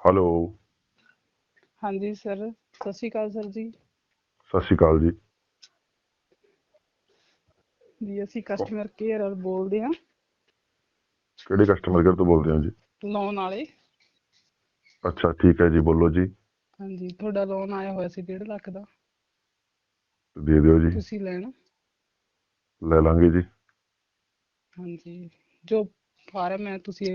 Hello ਹਾਂਜੀ sir ਸਤਿ ਸ਼੍ਰੀ ਅਕਾਲ sir ਜੀ। ਸਤਿ ਸ਼੍ਰੀ ਅਕਾਲ ਜੀ। ਜੀ ਅਸੀਂ ਕਸਟਮਰ ਕੇਅਰ ਵੱਲ ਬੋਲਦੇ ਹਾਂ। ਕਿਹੜੇ ਕਸਟਮਰ ਕੇਅਰ ਤੋਂ ਬੋਲਦੇ ਹੋ ਜੀ? ਲੋਨ ਵਾਲੇ। ਅੱਛਾ ਠੀਕ ਹੈ ਜੀ ਬੋਲੋ ਜੀ। ਹਾਂਜੀ ਤੁਹਾਡਾ ਲੋਨ ਆਇਆ ਹੋਇਆ ਸੀ 1.5 ਲੱਖ ਦਾ। ਦੇ ਦਿਓ ਜੀ। ਤੁਸੀਂ ਲੈਣਾ। ਲੈ ਲਾਂਗੇ ਜੀ। ਹਾਂਜੀ ਜੋ ਫਾਰਮ ਹੈ ਤੁਸੀਂ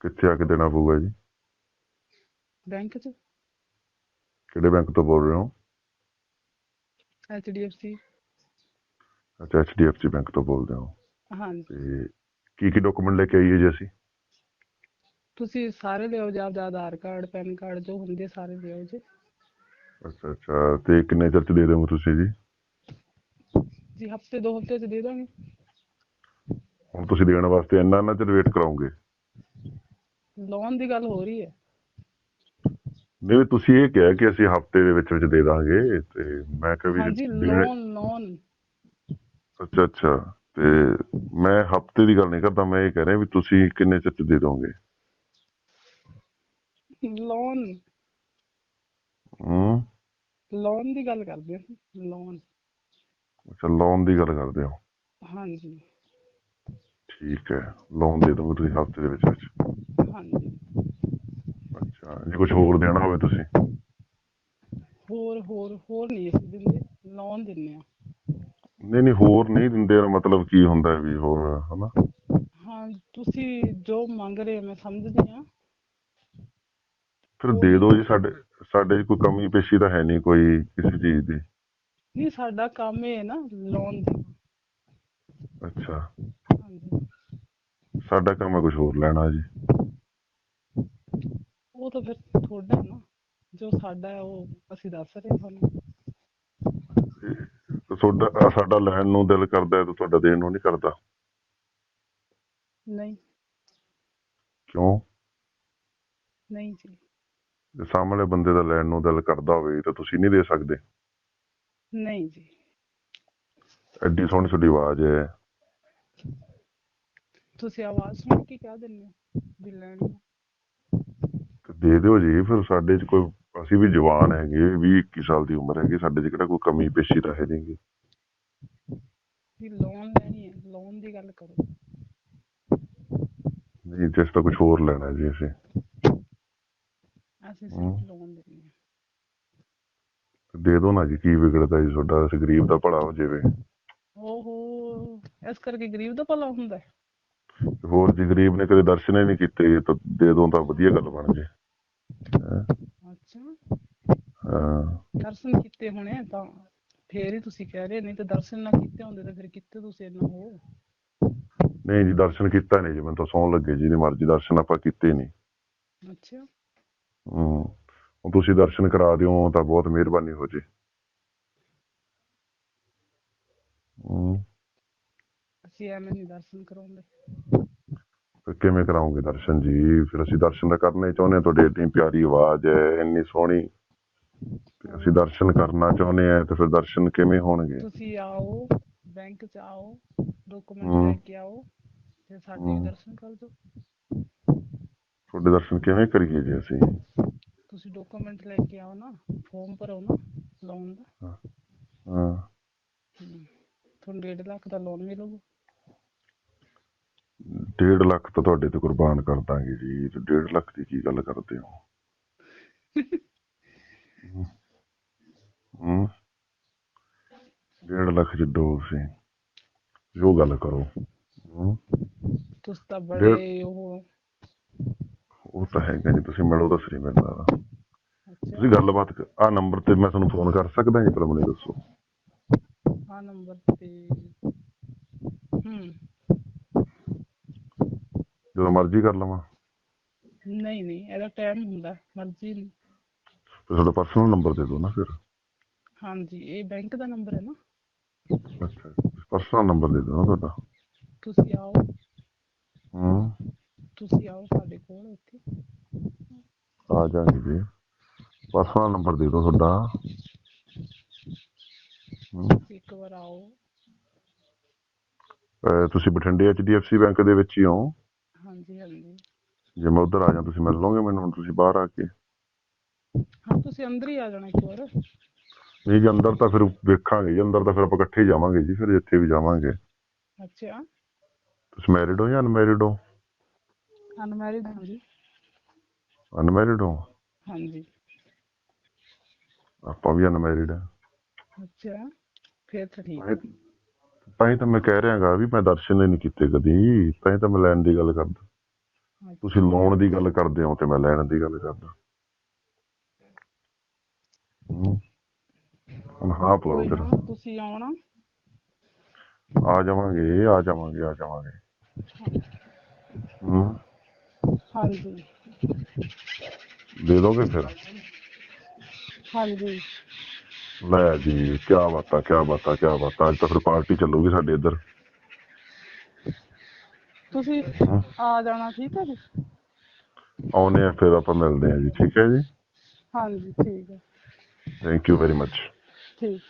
ਕਿੱਥੇ ਆ ਕੇ ਦੇਣਾ ਪਊਗਾ ਜੀ? ਬੈਂਕ 'ਚ। ਕਿਹੜੇ ਬੈਂਕ ਤੋਂ ਬੋਲ ਰਹੇ ਹੋ? HDFC ਅੱਛਾ ਐਚਡੀਐਫਸੀ ਬੈਂਕ ਤੋਂ ਬੋਲਦੇ ਹੋ। ਹਾਂਜੀ। ਤੇ ਕੀ ਕੀ ਡਾਕੂਮੈਂਟ ਲੈ ਕੇ ਆਈਏ ਜੀ ਅਸੀਂ? ਤੁਸੀਂ ਸਾਰੇ ਲਿਓ ਜਾਂ ਆਪਦਾ ਆਧਾਰ ਕਾਰਡ ਪੈਨ ਕਾਰਡ ਜੋ ਹੁੰਦੇ ਸਾਰੇ ਲਿਓ ਜੀ। ਅੱਛਾ ਅੱਛਾ। ਤੇ ਕਿੰਨੇ ਚਿਰ ਚ ਦੇ ਦੇਵੋ ਤੁਸੀਂ ਜੀ? ਜੀ ਹਫ਼ਤੇ ਦੋ ਹਫ਼ਤੇ 'ਚ ਦੇ ਦਾਂਗੇ। ਹੁਣ ਤੁਸੀਂ ਦੇਣ ਵਾਸਤੇ ਇੰਨਾ ਨਾ ਚਿਰ ਵੇਟ ਕਰਾਉਂਗੇ ਲੋਨ ਦੀ ਗੱਲ ਹੋ ਰਹੀ ਹੈ। ਨਹੀਂ ਵੀ ਤੁਸੀਂ ਇਹ ਕਿਹਾ ਕਿ ਅਸੀਂ ਹਫ਼ਤੇ ਦੇ ਵਿੱਚ ਵਿੱਚ ਦੇ ਦਾਂਗੇ ਤੇ ਮੈਂ ਕਿਹਾ ਵੀ ਹਾਂਜੀ ਲੋਨ ਲੋਨ ਅੱਛਾ ਅੱਛਾ। ਤੇ ਮੈਂ ਹਫ਼ਤੇ ਦੀ ਗੱਲ ਨਹੀਂ ਕਰਦਾ ਮੈਂ ਇਹ ਕਹਿ ਰਿਹਾ ਵੀ ਤੁਸੀਂ ਕਿੰਨੇ ਚਿਰ ਚ ਦੇ ਦੋਗੇ? ਲੋਨ ਹੂੰ। ਲੋਨ ਦੀ ਗੱਲ ਕਰਦੇ ਹਾਂ। ਲੋਨ ਅੱਛਾ ਲੋਨ ਦੀ ਗੱਲ ਕਰਦੇ ਹੋ। ਹਾਂਜੀ। ਠੀਕ ਹੈ। ਲੋਨ ਦੇ ਦੋਗੇ ਤੁਸੀਂ ਹਫ਼ਤੇ ਦੇ ਵਿੱਚ ਵਿੱਚ। ਹਾਂਜੀ। ਅੱਛਾ ਜੇ ਕੁਝ ਹੋਰ ਦੇਣਾ ਹੋਵੇ ਤੁਸੀਂ? ਹੋਰ ਹੋਰ ਹੋਰ ਨਹੀਂ ਅਸੀਂ ਦਿੰਦੇ ਲੋਨ ਦਿੰਦੇ ਆ ਨਹੀਂ ਨਹੀਂ ਹੋਰ ਨਹੀਂ ਦਿੰਦੇ ਇਹਦਾ ਮਤਲਬ ਕੀ ਹੁੰਦਾ ਵੀ ਹੋਰ ਹਨਾ? ਹਾਂ ਤੁਸੀਂ ਜੋ ਮੰਗ ਰਹੇ ਹੋ ਮੈਂ ਸਮਝਦੀ ਆ ਫਿਰ ਦੇ ਦਿਓ ਜੀ ਸਾਡੇ ਸਾਡੇ ਕੋਈ ਕਮੀ ਪੇਸ਼ੀ ਤਾਂ ਹੈ ਨਹੀਂ ਕੋਈ ਕਿਸੇ ਚੀਜ਼ ਦੀ। ਨਹੀਂ ਸਾਡਾ ਕੰਮ ਇਹ ਹੈ ਨਾ ਲੋਨ ਦੇਣਾ ਅੱਛਾ। ਹਾਂਜੀ। ਸਾਡਾ ਕੰਮ ਹੈ ਕੁਝ ਹੋਰ ਲੈਣਾ ਜੀ। ਤਾਂ ਫਿਰ ਤੁਹਾਡਾ ਹੈ ਨਾ ਜੋ ਸਾਡਾ ਹੈ ਉਹ ਅਸੀਂ ਦੱਸ ਰਹੇ ਹਾਂ ਤੁਹਾਨੂੰ। ਤੁਹਾਡਾ ਸਾਡਾ ਲੈਣ ਨੂੰ ਦਿਲ ਕਰਦਾ ਹੈ ਤੇ ਤੁਹਾਡਾ ਦੇਣ ਨੂੰ ਨਹੀਂ ਕਰਦਾ? ਨਹੀਂ। ਕਿਉਂ? ਨਹੀਂ ਜੀ। ਜੇ ਸਾਹਮਣੇ ਬੰਦੇ ਦਾ ਲੈਣ ਨੂੰ ਦਿਲ ਕਰਦਾ ਹੋਵੇ ਤਾਂ ਤੁਸੀਂ ਨਹੀਂ ਦੇ ਸਕਦੇ। ਨਹੀਂ ਜੀ। ਐਡੀ ਸੋਹਣੀ ਤੁਹਾਡੀ ਆਵਾਜ਼ ਹੈ। ਤੁਸੀਂ ਆਵਾਜ਼ ਸੁਣ ਕੇ ਕਹਿ ਦਿੰਦੇ ਹੋ ਵੀ ਲੈਣੀ ਆ। ਤੇ ਦੇ ਦਿਓ ਜੀ ਫਿਰ ਸਾਡੇ 'ਚ ਕੋਈ ਅਸੀਂ ਵੀ ਜਵਾਨ ਹੈਗੇ 20 21 ਸਾਲ ਦੀ ਉਮਰ ਹੈਗੀ ਸਾਡੇ 'ਚ ਕਿਹੜਾ ਕੋਈ ਕਮੀ ਪੇਸ਼ੀ ਤਾਂ ਹੈ ਨਹੀਂਗੀ। ਵੀ ਲੋਨ ਲੈਣੀ ਹੈ ਲੋਨ ਦੀ ਗੱਲ ਕਰੋ। ਨਹੀਂ ਜਿਸ ਤਾਂ ਕੁਝ ਹੋਰ ਲੈਣਾ ਜੀ ਅਸੀਂ। ਅਸੀਂ। ਸਿਰਫ ਲੋਨ ਦਿੰਦੇ ਹਾਂ। ਦੇ ਦਿਓ ਨਾ ਜੀ ਕੀ ਵਿਗੜਦਾ ਜੀ ਤੁਹਾਡਾ ਅਸੀਂ ਗਰੀਬ ਦਾ ਭਲਾ ਹੋ ਜਾਵੇ। ਓਹੋ ਇਸ ਕਰਕੇ ਗਰੀਬ ਦਾ ਭਲਾ ਹੁੰਦਾ ਹੈ। ਹੋਰ ਜੀ ਗਰੀਬ ਨੇ ਕਦੇ ਦਰਸ਼ਨ ਹੀ ਨਹੀਂ ਕੀਤੇ ਤਾਂ ਦੇ ਦੋ ਤਾਂ ਵਧੀਆ ਗੱਲ ਬਣ ਜੇ? ਅੱਛਾ। ਹਾਂ। ਦਰਸ਼ਨ ਕੀਤੇ ਹੋਣੇ ਤਾਂ ਫੇਰ ਹੀ ਤੁਸੀਂ ਕਹਿ ਰਹੇ ਨਹੀਂ ਤੇ ਦਰਸ਼ਨ ਨਾ ਕੀਤੇ ਹੁੰਦੇ ਤਾਂ ਫਿਰ ਕਿੱਥੇ ਤੁਸੀਂ ਇੰਨਾ ਹੋ? ਨਹੀਂ ਜੀ ਦਰਸ਼ਨ ਕੀਤਾ ਨਹੀਂ ਜੀ ਮੈਨੂੰ ਤਾਂ ਸੌਣ ਲੱਗੇ ਜੀ ਦੀ ਮਰਜ਼ੀ ਦਰਸ਼ਨ ਆਪਾਂ ਕੀਤੇ ਨਹੀਂ। ਅੱਛਾ। ਹੂੰ ਹੁਣ ਤੁਸੀਂ ਦਰਸ਼ਨ ਕਰਾ ਦਿਓ ਤਾਂ ਬਹੁਤ ਮਿਹਰਬਾਨੀ ਹੋ ਜੇ। ਹੂੰ। ਅਸੀਂ ਐਵੇਂ ਨਹੀਂ ਦਰਸ਼ਨ ਕਰਾਉਂਦੇ ਫਿਰ ਕਿਵੇਂ ਕਰਾਉਂਗੇ ਦਰਸ਼ਨ ਜੀ? ਫਿਰ ਅਸੀਂ ਦਰਸ਼ਨ ਤਾਂ ਕਰਨੇ ਹੀ ਚਾਹੁੰਦੇ ਹਾਂ ਤੁਹਾਡੀ ਇੰਨੀ ਪਿਆਰੀ ਆਵਾਜ਼ ਹੈ ਇੰਨੀ ਸੋਹਣੀ। ਤੇ ਅਸੀਂ ਦਰਸ਼ਨ ਕਰਨਾ ਚਾਹੁੰਦੇ ਹਾਂ ਤੇ ਫਿਰ ਦਰਸ਼ਨ ਕਿਵੇਂ ਹੋਣਗੇ? ਤੁਸੀਂ ਆਓ ਬੈਂਕ ਚ ਆਓ ਡਾਕੂਮੈਂਟ। ਲੈ ਕੇ ਆਓ ਤੇ ਸਾਡੇ। ਦਰਸ਼ਨ ਕਰ ਦਿਓ ਤੁਹਾਡੇ ਦਰਸ਼ਨ ਕਿਵੇਂ ਕਰੀਏ ਜੀ ਅਸੀਂ? ਤੁਸੀਂ ਡਾਕੂਮੈਂਟ ਲੈ ਕੇ ਆਓ ਨਾ ਫਾਰਮ ਭਰੋ ਨਾ ਲੋਨ ਦਾ। ਹਾਂ। ਤੁਹਾਨੂੰ 1.5 ਲੱਖ ਦਾ ਲੋਨ ਮਿਲੂਗਾ। ਡੇਢ ਲੱਖ ਤਾਂ ਤੁਹਾਡੇ ਤੇ ਕੁਰਬਾਨ ਕਰ ਦਾਂਗੇ ਜੀ। ਤੇ ਡੇਢ ਲੱਖ ਦੀ ਕੀ ਗੱਲ ਕਰਦੇ ਹੋ? ਹੂੰ। ਹੂੰ। ਡੇਢ ਲੱਖ ਜਿੱਡੋ ਤੁਸੀਂ ਜੋ ਗੱਲ ਕਰੋ। ਹੂੰ। ਤੁਸੀਂ ਤਾਂ ਬੜੇ ਉਹ। ਉਹ ਤਾਂ ਹੈਗਾ ਜੀ ਤੁਸੀਂ ਮਿਲੋ ਤਾਂ ਸਹੀ ਅੱਛਾ। ਤੁਸੀਂ ਗੱਲਬਾਤ ਆ ਨੰਬਰ ਤੇ ਮੈਂ ਤੁਹਾਨੂੰ ਫੋਨ ਕਰ ਸਕਦਾ ਜੀ ਪਰ ਮੈਨੂੰ ਦੱਸੋ। ਆ ਨੰਬਰ ਤੇ। ਹਮ ਜਦੋਂ ਮਰਜ਼ੀ ਕਰ ਲਵਾਂ। ਨਹੀਂ ਨਹੀਂ ਇਹਦਾ ਟਾਈਮ ਹੁੰਦਾ ਮਰਜ਼ੀ। ਨਹੀਂ ਤੇ ਤੁਹਾਡਾ ਪਰਸਨਲ ਨੰਬਰ ਦੇ ਦਿਓ ਨਾ ਫਿਰ। ਹਾਂਜੀ ਇਹ ਬੈਂਕ ਦਾ ਨੰਬਰ ਹੈ ਨਾ। ਅੱਛਾ ਪਰਸਨਲ ਨੰਬਰ ਦੇ ਦਿਓ ਨਾ ਤੁਹਾਡਾ। ਤੁਸੀਂ ਆਓ। ਹੂੰ। ਤੁਸੀਂ ਆਓ ਸਾਡੇ ਕੋਲ ਇੱਥੇ। ਆ ਜਾਣਗੇ ਜੀ। ਪਰਸਨਲ ਨੰਬਰ ਦੇ ਦਿਓ ਤੁਹਾਡਾ। ਹੂੰ। ਇੱਕ ਵਾਰ ਆਓ। ਅਹ ਤੁਸੀਂ ਬਠਿੰਡੇ ਐਚਡੀਐਫਸੀ ਬੈਂਕ ਦੇ ਵਿੱਚ ਹੀ ਹੋ। ਹਾਂਜੀ ਹਾਂਜੀ। ਜੇ ਮੈਂ ਉਧਰ ਆ ਜਾ ਤੁਸੀਂ ਮਿਲ ਲਓਗੇ ਮੈਨੂੰ ਹੁਣ ਤੁਸੀਂ ਬਾਹਰ ਆ ਕੇ। ਹਾਂ ਤੁਸੀਂ ਅੰਦਰ ਹੀ ਆ ਜਾਣਾ ਇੱਕ ਵਾਰ। ਨਹੀਂ ਜੀ ਅੰਦਰ ਤਾਂ ਫਿਰ ਵੇਖਾਂਗੇ ਜੀ ਅੰਦਰ ਤਾਂ ਫਿਰ ਆਪਾਂ ਇਕੱਠੇ ਹੀ ਜਾਵਾਂਗੇ ਜੀ ਫਿਰ ਜਿੱਥੇ ਵੀ ਜਾਵਾਂਗੇ। ਅੱਛਾ। ਤੁਸੀਂ ਮੈਰਿਡ ਹੋ ਜਾਂ ਅਨਮੈਰਿਡ ਹੋ? ਅਨਮੈਰਿਡ ਹਾਂ ਜੀ। ਅਨਮੈਰਿਡ ਹੋ? ਹਾਂਜੀ। ਆਪਾਂ ਵੀ ਅਨਮੈਰਿਡ ਆ। ਅੱਛਾ ਫਿਰ ਤਾਂ ਠੀਕ ਹੀ- ਤਾਂ ਹੀ ਤਾਂ ਮੈਂ ਕਹਿ ਰਿਹਾਗਾ ਵੀ ਮੈਂ ਦਰਸ਼ਨ ਹੀ ਨਹੀਂ ਕੀਤੇ ਕਦੀ ਤਾਂ ਹੀ ਤਾਂ ਮੈਂ ਲੈਣ ਦੀ ਗੱਲ ਕਰਦਾ। ਤੁਸੀਂ ਲਾਉਣ ਦੀ ਗੱਲ ਕਰਦੇ ਹੋ ਤੇ ਮੈਂ ਲੈਣ ਦੀ ਗੱਲ ਕਰਦਾ। ਹੂੰ। ਕੋਈ ਫਿਰ। ਤੁਸੀਂ ਆਉਣਾ ਆ ਜਾਵਾਂਗੇ ਆ ਜਾਵਾਂਗੇ ਆ ਜਾਵਾਂਗੇ। ਹੂੰ। ਹਾਂਜੀ। ਦੇ ਦੋਗੇ ਫਿਰ? ਹਾਂਜੀ। ਲੈ ਜੀ ਕੀ ਬਾਤਾਂ ਕੀ ਬਾਤਾਂ ਕੀ ਬਾਤਾਂ। ਅੱਜ ਤਾਂ ਫਿਰ ਪਾਰਟੀ ਚੱਲੂਗੀ ਸਾਡੇ ਇੱਧਰ। ਤੁਸੀਂ। ਆ ਜਾਣਾ ਠੀਕ ਹੈ ਜੀ? ਆਉਨੇ ਆ ਫਿਰ ਆਪਾਂ ਮਿਲਦੇ ਆ ਜੀ ਠੀਕ ਹੈ ਜੀ? ਹਾਂਜੀ ਠੀਕ ਹੈ। ਥੈਂਕ ਯੂ ਵੈਰੀ ਮਚ ਠੀਕ।